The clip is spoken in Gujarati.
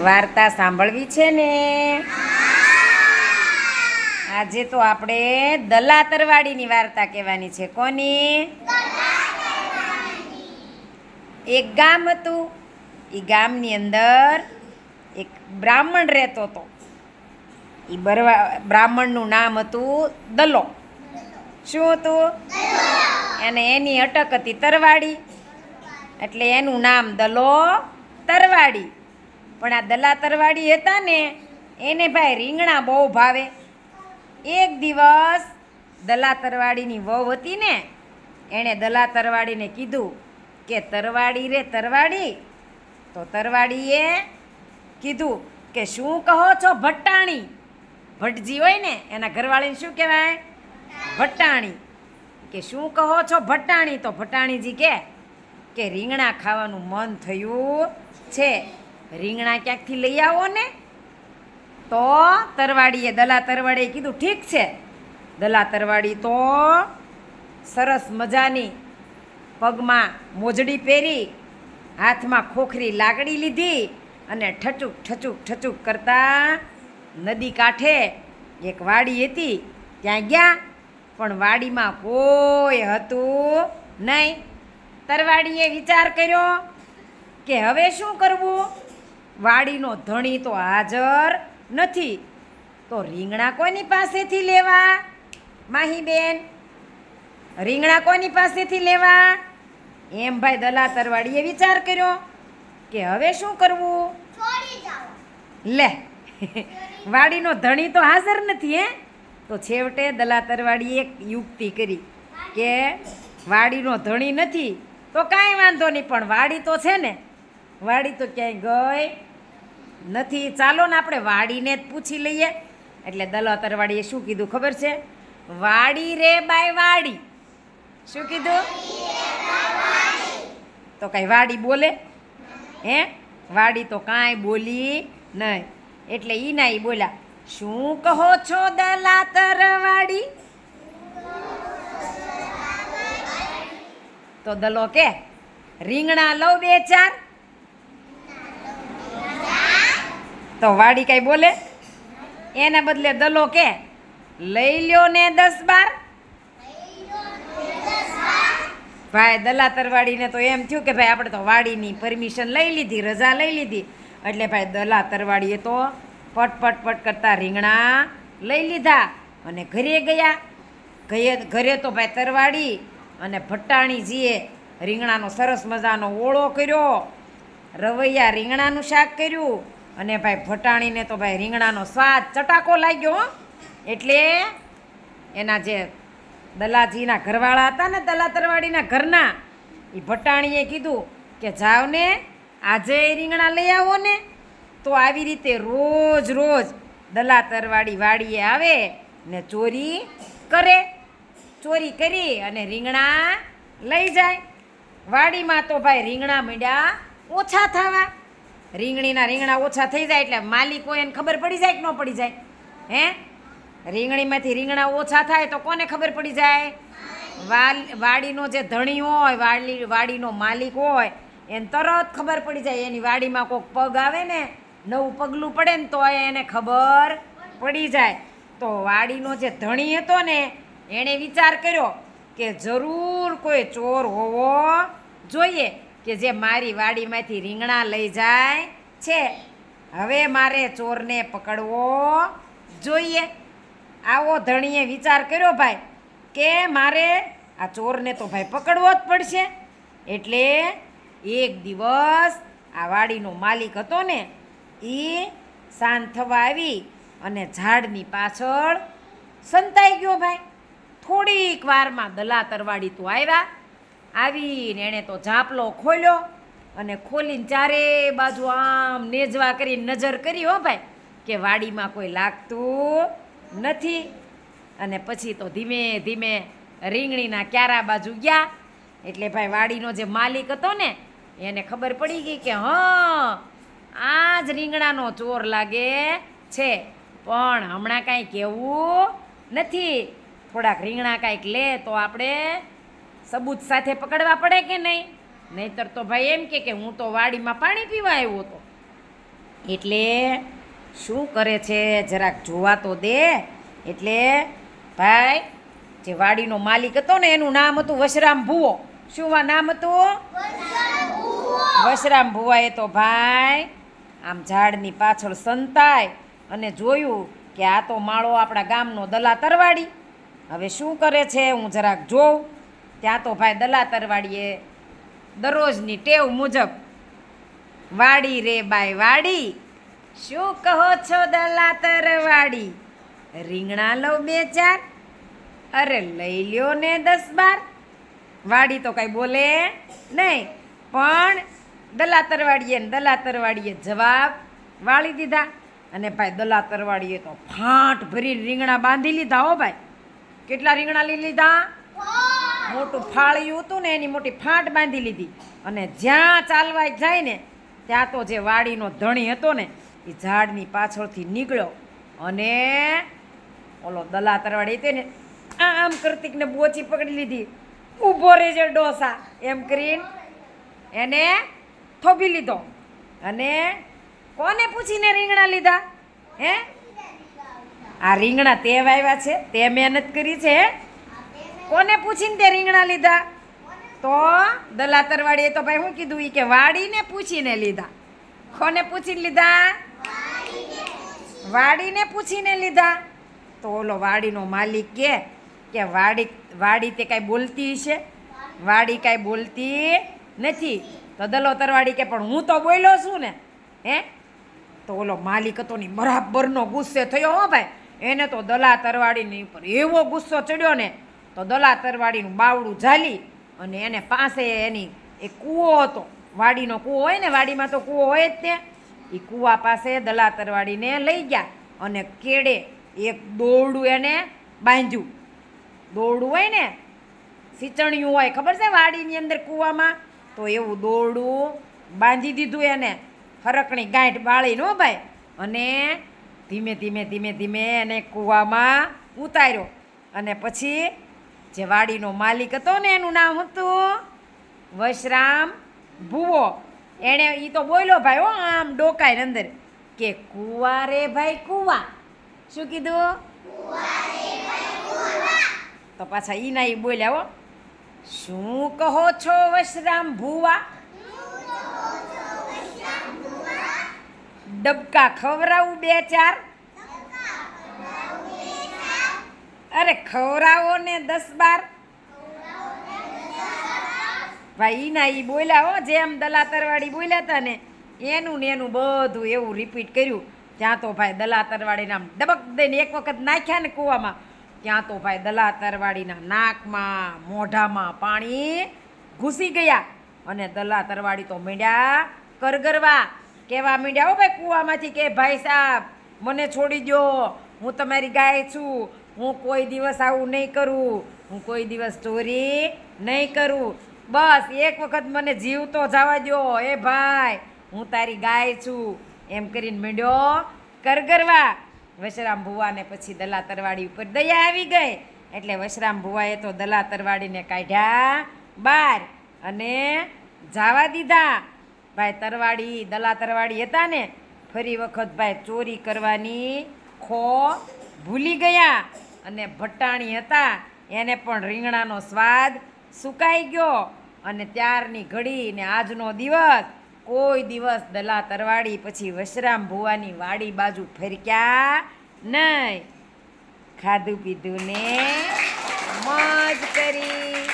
વાર્તા સાંભળવી છે ને? આજે તો આપણે દલા તરવાડીની વાર્તા કહેવાની છે. કોની? એક ગામ હતું. એ ગામની અંદર એક બ્રાહ્મણ રહેતો હતો. એ બરવા, બ્રાહ્મણનું નામ હતું દલો. શું હતું? અને એની અટક હતી તરવાડી. એટલે એનું નામ દલો તરવાડી. પણ આ દલા તરવાડી હતા ને, એને ભાઈ રીંગણા બહુ ભાવે. એક દિવસ દલા તરવાડીની વહુ હતી ને, એણે દલા તરવાડીને કીધું કે તરવાડી રે તરવાડી. તો તરવાડીએ કીધું કે શું કહો છો ભટ્ટાણી? ભટજી હોય ને, એના ઘરવાળીને શું કહેવાય? ભટ્ટાણી. કે શું કહો છો ભટ્ટાણી? તો ભટ્ટાણીજી કે રીંગણા ખાવાનું મન થયું છે. રીંગણા ક્યાંકથી લઈ આવો ને? તો તરવાડીએ, દલા તરવાડીએ કીધું, ઠીક છે. દલા તરવાડી તો સરસ મજાની પગમાં મોજડી પહેરી, હાથમાં ખોખરી લાકડી લીધી અને ઠચુક ઠચુક ઠચુક કરતા નદી કાંઠે એક વાડી હતી, ત્યાં ગયા, પણ વાડીમાં કોઈ હતું નહીં. તરવાડીએ વિચાર કર્યો કે હવે શું કરવું? વાડીનો ધણી તો હાજર નથી. તો રીંગણા કોની પાસેથી લેવા? માહીબેન રીંગણા કોની પાસેથી લેવા? એમ ભાઈ દલાતરવાળીએ વિચાર કર્યો કે હવે શું કરવું? લે વાડીનો ધણી તો હાજર નથી હે? તો છેવટે દલાતરવાળીએ એક યુક્તિ કરી કે વાડીનો ધણી નથી. તો કાંઈ વાંધો નહીં પણ વાડી તો છે ને. વાડી તો ક્યાંય ગઈ નથી, ચાલો ને આપણે વાડીને જ પૂછી લઈએ. એટલે દલોતરવાડીએ શું કીધું ખબર છે? વાડી રે બાય વાડી. શું કીધું? તો કઈ વાડી બોલે? હે? વાડી તો કાંઈ બોલી નહીં. એટલે ઈ ના ઈ બોલ્યા, શું કહો છો દલાતરવાડી તો દલો કે, રીંગણા લઉં બે ચાર. તો વાડી કઈ બોલે? એના બદલે દલો કે, લઈ લ્યો ને દસ બાર. ભાઈ દલા તરવાડીને તો એમ થયું કે ભાઈ, આપણે તો વાડીની પરમિશન લઈ લીધી, રજા લઈ લીધી. એટલે ભાઈ દલા તરવાડીએ તો પટ પટ પટ કરતા રીંગણા લઈ લીધા અને ઘરે ગયા. ઘરે ઘરે તો ભાઈ તરવાડી અને ભટ્ટાણીજીએ રીંગણાનો સરસ મજાનો ઓળો કર્યો. રવૈયા રીંગણાનું શાક કર્યું. અને ભાઈ ભટાણીને તો ભાઈ રીંગણાનો સ્વાદ ચટાકો લાગ્યો એટલે એના જે દલાજીના ઘરવાળા હતા ને દલાતરવાડીના ઘરના એ ભટાણીએ કીધું કે જાઓ ને, આજે રીંગણા લઈ આવો ને. તો આવી રીતે રોજ રોજ દલાતરવાડી વાડીએ આવે ને ચોરી કરે. ચોરી કરી અને રીંગણા લઈ જાય. વાડીમાં તો ભાઈ રીંગણા મીંડ્યા ઓછા થવા. રીંગણીના રીંગણા ઓછા થઈ જાય એટલે માલિકો એને ખબર પડી જાય કે ન પડી જાય? હે? રીંગણીમાંથી રીંગણા ઓછા થાય તો કોને ખબર પડી જાય? વાલ, વાડીનો જે ધણી હોય વાડી વાડીનો માલિક હોય, એને તરત ખબર પડી જાય. એની વાડીમાં કોઈક પગ આવે ને, નવું પગલું પડે ને તો એને ખબર પડી જાય. તો વાડીનો જે ધણી હતો ને, એણે વિચાર કર્યો કે જરૂર કોઈ ચોર હોવો જોઈએ. કે જે મારી વાડીમાંથી રીંગણા લઈ જાય છે, હવે મારે ચોરને પકડવો જોઈએ. આવો ધણીએ વિચાર કર્યો ભાઈ, કે મારે આ ચોરને તો ભાઈ પકડવો જ પડશે. એટલે એક દિવસ આ વાડીનો માલિક હતો ને એ શાંત થવા આવી અને ઝાડની પાછળ સંતાઈ ગયો ભાઈ. થોડીક વારમાં દલા તરવાડી તો આવ્યા. આવીને એણે તો ઝાપલો ખોલ્યો અને ખોલીને ચારે બાજુ આમ નેજવા કરીને નજર કરી હો ભાઈ, કે વાડીમાં કોઈ લાગતું નથી. અને પછી તો ધીમે ધીમે રીંગણીના ક્યારા બાજુ ગયા. એટલે ભાઈ વાડીનો જે માલિક હતો ને, એને ખબર પડી ગઈ કે, હા આ જ રીંગણાનો ચોર લાગે છે, પણ હમણાં કાંઈ કહેવું નથી. થોડાક રીંગણા કાંઈક લે તો આપણે સબૂત સાથે પકડવા પડે કે નહીં? નહીતર તો ભાઈ એમ કે કે હું તો વાડીમાં પાણી પીવા આવ્યો હતો. એટલે શું કરે છે? જરાક જોવા તો દે. એટલે ભાઈ, જે વાડીનો માલિક હતો ને, એનું નામ હતું વશરામ ભુવો. શું નામ હતું? વશરામ ભુવાએ તો ભાઈ, આમ ઝાડની પાછળ સંતાય અને જોયું કે આ તો માળો આપણા ગામનો દલા તરવાડી હવે શું કરે છે? હું જરાક જોઉં. ત્યાં તો ભાઈ દલા તરવાડીએ દરરોજની ટેવ મુજબ, વાડી રે બાય વાડી, શું કહો છો દલાતર વાડી રીંગણા લો બે ચાર, અરે લઈ લ્યો ને દસ બાર. વાડી તો કાંઈ બોલે નહીં, પણ દલા તરવાડીએ ને દલા તરવાડીએ જવાબ વાળી દીધા. અને ભાઈ દલા તરવાડીએ તો ફાંટ ભરીને રીંગણા બાંધી લીધા હો ભાઈ. કેટલા રીંગણા લઈ લીધા? મોટું ફાળિયું હતું ને, એની મોટી ફાંટ બાંધી લીધી. અને જ્યાં ચાલવા જાય ને, ત્યાં તો જે વાડીનો ધણી હતો ને, એ ઝાડની પાછળથી નીકળ્યો. અને ઓલો દલા તરવાડી હતી ને, આમ કૃતિકને બોચી પકડી લીધી. ઊભો રહેજે ડોસા, એમ કરીને એને થોભી લીધો. અને કોને પૂછીને રીંગણા લીધા? હે? આ રીંગણા તે વાવ્યા છે, તે મહેનત કરી છે, હે? કોને પૂછીને તે રીંગણા લીધા? તો દલાતરવાડીએ તો ભાઈ શું કીધું? એ કે વાડીને પૂછીને લીધા. કોને પૂછીને લીધા? વાડીને પૂછીને લીધા. તો ઓલો વાડીનો માલિક કે કે વાડી વાડી તે કાંઈ બોલતી છે વાડી કાંઈ બોલતી નથી. તો દલો તરવાડી કે, પણ હું તો બોલ્યો છું ને. હે? તો ઓલો માલિક હતો ની બરાબરનો ગુસ્સે થયો હો ભાઈ. એને તો દલા તરવાડીની ઉપર એવો ગુસ્સો ચડ્યો ને તો દલાતરવાડીનું બાવડું ઝાલી અને એને પાસે એની એ કૂવો હતો. વાડીનો કૂવો હોય ને, વાડીમાં તો કૂવો હોય જ તે એ કૂવા પાસે દલાતરવાડીને લઈ ગયા અને કેડે એક દોરડું એને બાંધ્યું. દોરડું હોય ને, સિંચણિયું હોય, ખબર છે વાડીની અંદર કૂવામાં? તો એવું દોરડું બાંધી દીધું એને. ફરકણી ગાંઠ બાળી નો ભાઈ. અને ધીમે ધીમે ધીમે ધીમે એને કૂવામાં ઉતાર્યો. અને પછી જે વાડીનો માલિક હતો ને એનું નામ હતું વશરામ ભૂવો. એણે એ તો બોલ્યો, ભાઈ હો, આમ ડોકાય અંદર. કે કુવા રે ભાઈ કુવા. શું કીધું? તો પાછા ઈ ના ઈ બોલ્યા, હો, શું કહો છો વશરામ ભૂવા? ડબકા ખવરાવું બે ચાર. અરે ખવરાવો ને દસ બાર. ભાઈ ના એ બોલ્યા હો, જેમ દલાતરવાડી બોલ્યા હતા ને, એનું ને એનું બધું એવું રિપીટ કર્યું. ત્યાં તો ભાઈ દલાતરવાડીના આમ ડબક દઈને એક વખત નાખ્યા ને કૂવામાં, ત્યાં તો ભાઈ દલાતરવાડીના નાકમાં, મોઢામાં પાણી ઘૂસી ગયા. અને દલાતરવાડી તો મીંડ્યા કરગરવા. કેવા મીંડ્યા હો ભાઈ કૂવામાંથી કે, ભાઈ સાહેબ મને છોડી દો હું તમારી ગાય છું. હું કોઈ દિવસ આવું નહીં કરું. હું કોઈ દિવસ ચોરી નહીં કરું. બસ, એક વખત મને જીવતો જવા દો એ ભાઈ, હું તારી ગાય છું. એમ કરીને મીંડ્યો કરગરવા. વશરામ ભુવાને પછી દલા તરવાડી ઉપર દયા આવી ગઈ. એટલે વશરામ ભુવાએ તો દલા તરવાડીને કાઢ્યા બહાર અને જાવા દીધા. ભાઈ તરવાડી દલા તરવાડી હતા ને, ફરી વખત ભાઈ ચોરી કરવાની ખો ભૂલી ગયા. અને ભટાણી હતા, એને પણ રીંગણાનો સ્વાદ સુકાઈ ગયો. અને ત્યારની ઘડી ને આજનો દિવસ, કોઈ દિવસ દલા તરવાડી પછી વશરામ ભુવાની વાડી બાજુ ફરક્યા નહીં. ખાધું પીધું ને મોજ કરી.